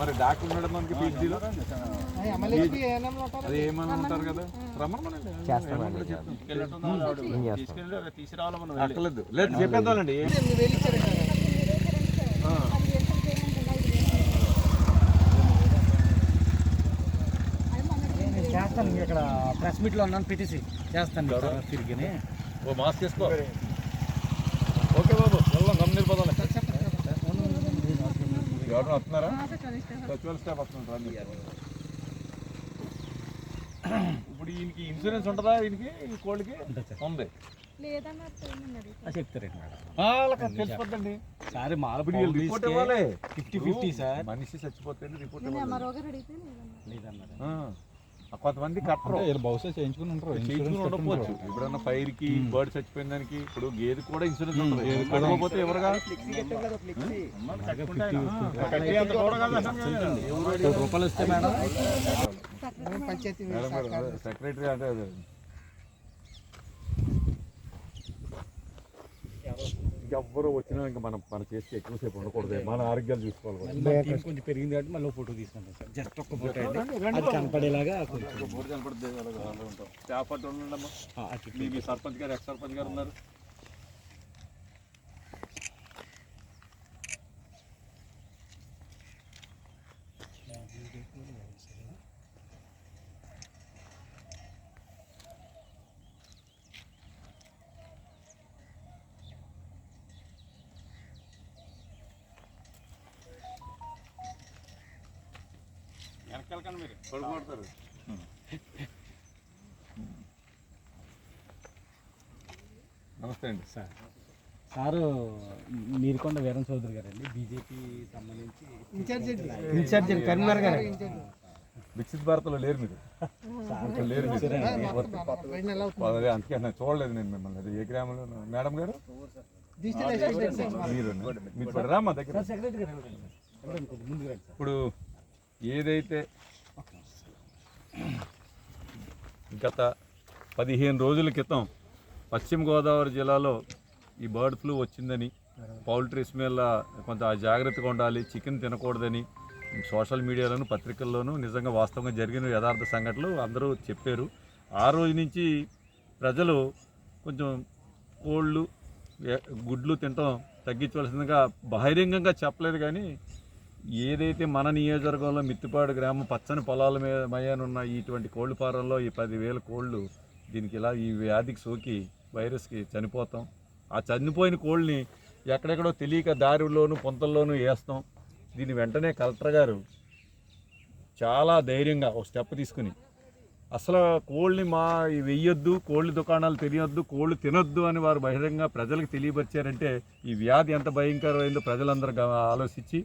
మరి డాక్టర్ మనకి పీజీలో అది ఏమని ఉంటారు కదా? రమ్మనండి. అక్కర్లేదు. లేదు చెప్పేద్దామండి. చేస్తాను ఇక్కడ ప్రెస్ మీట్లో ఉన్నాను పిటిసి చేస్తాను తిరిగి ఓ మాస్క్ వేసుకో. ఓకే బాబు వెళ్దాం గమ్మున వెళ్ళిపోదాం. ఎవరైనా వస్తున్నారా? సచివాల స్టాఫ్ వస్తున్నారు రండి. ఇప్పుడు ఈయనకి ఇన్సూరెన్స్ ఉంటుందా ఈయనకి? కోళ్ళకి? ఉంది. తెలిసిపోద్దండి. సార్ రిపోర్ట్ ఇవ్వాలి. Fifty fifty sir. మనిషి చచ్చిపోతే రిపోర్ట్ ఇవ్వాలి కొంతమంది కట్టరు బహుశా చేయించుకుని ఉంటారు చేయించుకుని ఉండకపోవచ్చు ఎప్పుడన్నా ఫైర్కి బర్డ్ చచ్చిపోయిన దానికి ఇప్పుడు గేదె కూడా ఇన్సూరెన్స్ ఉంటుంది కట్టకపోతే ఎవరుగా రూపాయలు వస్తే మేడం సెక్రటరీ అంటే అదే ఎవ్వరు వచ్చినా ఇంకా మనం మన చేసి ఎక్కువసేపు ఉండకూడదు. మన ఆరోగ్యాలు చూసుకోవాలి కొంచెం పెరిగింది కాబట్టి మళ్ళీ ఫోటో తీసుకుంటాం సార్. జస్ట్ ఒక్క ఫోటో అది కనపడేలాగా మీ సర్పంచ్ గారు ఎక్స్ సర్పంచ్ గారు ఉన్నారు. నమస్తే అండి. సార్. సారు నీరుకొండ వీరం చౌదరి గారండి. బీజేపీ సంబంధించి ఇన్ఛార్జ్ కరీంనగర్ గారు. వికసిత్ భారత్లో లేరు మీరు. లేరు అందుకే నేను చూడలేదు నేను మిమ్మల్ని. అది ఏ గ్రామంలో? మేడం గారు? మీరు మీరు ఇప్పుడు రా మా దగ్గర. సెక్రటరీ గారు ఎవరండి? ఎవరండి? కొంచెం ముందుకు రండి సార్ ఇప్పుడు ఏదైతే గత పదిహేను రోజుల క్రితం పశ్చిమ గోదావరి జిల్లాలో ఈ బర్డ్ ఫ్లూ వచ్చిందని పౌల్ట్రీస్ మీద కొంత జాగ్రత్తగా ఉండాలి చికెన్ తినకూడదని సోషల్ మీడియాలోను పత్రికల్లోనూ నిజంగా వాస్తవంగా జరిగిన యథార్థ సంఘటనలు అందరూ చెప్పారు. ఆ రోజు నుంచి ప్రజలు కొంచెం కోళ్ళు గుడ్లు తినటం తగ్గించవలసిందిగా బహిరంగంగా చెప్పలేదు కానీ ఏదైతే మన నియోజకవర్గంలో మిత్తిపాడు గ్రామం పచ్చని పొలాల మీద మయానున్న ఇటువంటి కోళ్ళ ఫారంలో ఈ పదివేల కోళ్ళు దీనికి ఇలా ఈ వ్యాధికి సోకి వైరస్కి చనిపోతాం. ఆ చనిపోయిన కోళ్ళని ఎక్కడెక్కడో తెలియక దారిలోను పొంతల్లోనూ వేస్తాం. దీని వెంటనే కలెక్టర్ గారు చాలా ధైర్యంగా ఒక స్టెప్ తీసుకుని అసలు కోళ్ళని మా వెయ్యొద్దు కోళ్ళ దుకాణాలు తెలియొద్దు కోళ్ళు తినొద్దు అని వారు బహిరంగ ప్రజలకు తెలియపరిచారంటే ఈ వ్యాధి ఎంత భయంకరమైందో ప్రజలందరూ ఆలోచించి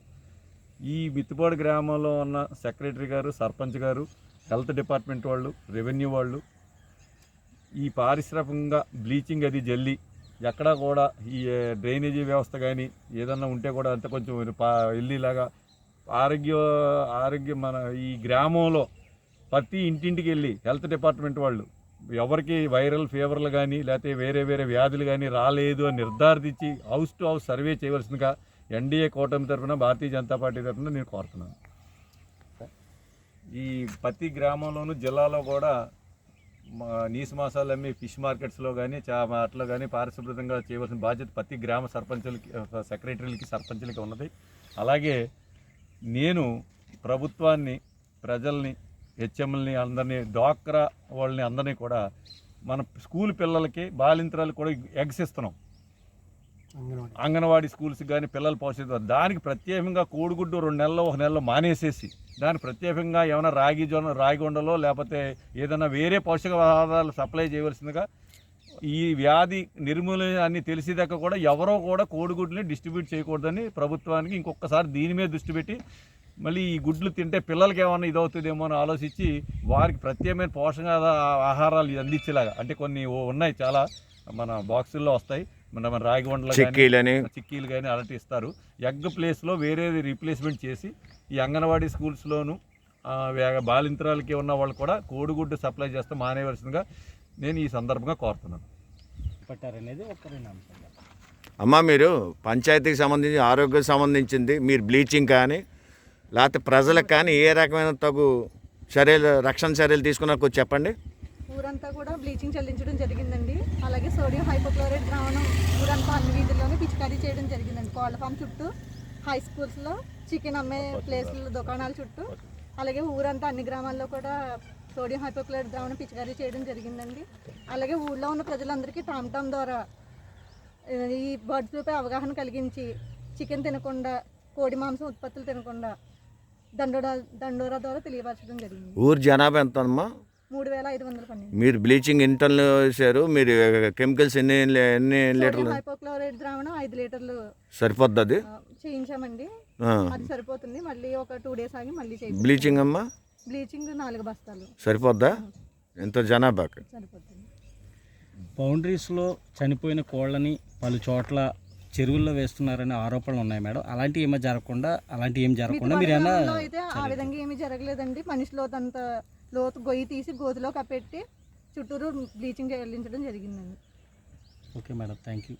ఈ మిత్తిపాడు గ్రామంలో ఉన్న సెక్రటరీ గారు సర్పంచ్ గారు హెల్త్ డిపార్ట్మెంట్ వాళ్ళు రెవెన్యూ వాళ్ళు ఈ పారిశ్రామికంగా బ్లీచింగ్ అది జల్లి ఎక్కడా కూడా ఈ డ్రైనేజీ వ్యవస్థ కానీ ఏదన్నా ఉంటే కూడా అంత కొంచెం పా వెళ్ళేలాగా ఆరోగ్య ఆరోగ్యం మన ఈ గ్రామంలో ప్రతి ఇంటింటికి వెళ్ళి హెల్త్ డిపార్ట్మెంట్ వాళ్ళు ఎవరికి వైరల్ ఫీవర్లు కానీ లేకపోతే వేరే వేరే వ్యాధులు కానీ రాలేదు అని నిర్ధారించి హౌస్ టు హౌస్ సర్వే చేయవలసిందిగా ఎన్డీఏ కూటమి తరఫున భారతీయ జనతా పార్టీ తరఫున నేను కోరుతున్నాను. ఈ ప్రతి గ్రామంలోనూ జిల్లాలో కూడా మా నీసు మాసాలు అమ్మి ఫిష్ మార్కెట్స్లో కానీ చా అట్లా కానీ పారిశుభ్రంగా చేయవలసిన బాధ్యత ప్రతి గ్రామ సర్పంచులకి సెక్రటరీలకి సర్పంచులకి ఉన్నది. అలాగే నేను ప్రభుత్వాన్ని ప్రజల్ని హెచ్ఎంఎల్ని అందరినీ డాక్రా వాళ్ళని అందరినీ కూడా మన స్కూల్ పిల్లలకి బాలింతరాలు కూడా ఎగ్స్ ఇస్తున్నాం. అంగన్వాడీ. స్కూల్స్ కానీ పిల్లలు పోషిస్తారు. దానికి ప్రత్యేకంగా కోడిగుడ్డు రెండు నెలలు ఒక నెలలో మానేసేసి దానికి ప్రత్యేకంగా ఏమైనా రాగి జొన్న రాగి ఉండలో లేకపోతే ఏదైనా వేరే పోషకాహారాలు సప్లై చేయవలసిందిగా ఈ వ్యాధి నిర్మూలన అని తెలిసేదాకా కూడా ఎవరో కూడా కోడిగుడ్లని డిస్ట్రిబ్యూట్ చేయకూడదని ప్రభుత్వానికి ఇంకొకసారి దీని మీద దృష్టి పెట్టి మళ్ళీ ఈ గుడ్లు తింటే పిల్లలకి ఏమన్నా ఇదవుతుందేమో అని ఆలోచించి వారికి ప్రత్యేకమైన పోషక ఆహారాలు అందించేలాగా అంటే కొన్ని ఉన్నాయి చాలా మన బాక్సుల్లో వస్తాయి. మన మన రాగి వండలు కానీ చిక్కీలని. చిక్కీలు కానీ అలాంటి ఇస్తారు ఎగ్ ప్లేస్లో వేరేది రీప్లేస్మెంట్ చేసి ఈ అంగన్వాడీ స్కూల్స్లోను బాలింతరాలకి ఉన్న వాళ్ళు కూడా కోడిగుడ్డు సప్లై చేస్తే మానేయవలసిందిగా నేను ఈ సందర్భంగా కోరుతున్నాను. పట్టారనేది అమ్మ మీరు పంచాయతీకి సంబంధించి ఆరోగ్యం సంబంధించింది మీరు బ్లీచింగ్ కానీ లేకపోతే ప్రజలకు కానీ ఏ రకమైన తగు చర్యలు రక్షణ చర్యలు తీసుకున్నా కొంచెం చెప్పండి. ఊరంతా కూడా బ్లీచింగ్ చెల్లించడం జరిగిందండి. అలాగే సోడియం హైపోక్లోరైడ్ ద్రావణం ఊరంతా అన్ని వీధుల్లోనే పిచికారీ చేయడం జరిగిందండి. కోళ్ళ ఫామ్ చుట్టూ హై స్కూల్స్లో చికెన్ అమ్మే ప్లేసులు దుకాణాల చుట్టూ. అలాగే ఊరంతా అన్ని గ్రామాల్లో కూడా సోడియం హైపోక్లోరైడ్ ద్రావణం పిచికారీ చేయడం జరిగిందండి. అలాగే ఊళ్ళో ఉన్న ప్రజలందరికీ టామ్ టామ్ ద్వారా ఈ బర్డ్ ఫ్లూపై అవగాహన కలిగించి చికెన్ తినకుండా కోడి మాంసం ఉత్పత్తులు తినకుండా దండోరా దండోరా ద్వారా తెలియపరచడం జరిగింది. ఊరు జనాభా ఎంత అమ్మా మూడు వేల ఐదు వందల పన్నెండు మీరు బ్లీచింగ్ ఎన్ని టన్నులు వేసారు మీరు కెమికల్స్ ఎన్ని ఎన్ని లీటర్లు? హైపోక్లోరైడ్ ద్రావణం ఐదు లీటర్లు సరిపోద్ది అది? చేయించామండి. అది సరిపోతుంది మళ్ళీ ఒక టూ డేస్ ఆగి మళ్ళీ చేయించాం. బ్లీచింగ్ అమ్మా? బ్లీచింగ్ నాలుగు బస్తాలు. సరిపోద్దా? ఎంత జనాభాకి. సరిపోతుంది. బౌండరీస్లో చనిపోయిన కోళ్ళని పలు చోట్ల చెరువుల్లో వేస్తున్నారనే ఆరోపణలు ఉన్నాయి మేడం. అలాంటివి ఏమీ జరగకుండా అలాంటివి ఏం జరగకుండా మీరు అయితే ఆ విధంగా ఏమీ జరగలేదండి. మనిషి లోతంత లోతు గొయ్యి తీసి గోతిలో కప్పెట్టి చుట్టూరు బ్లీచింగ్ చెల్లించడం జరిగిందండి. Okay madam thank you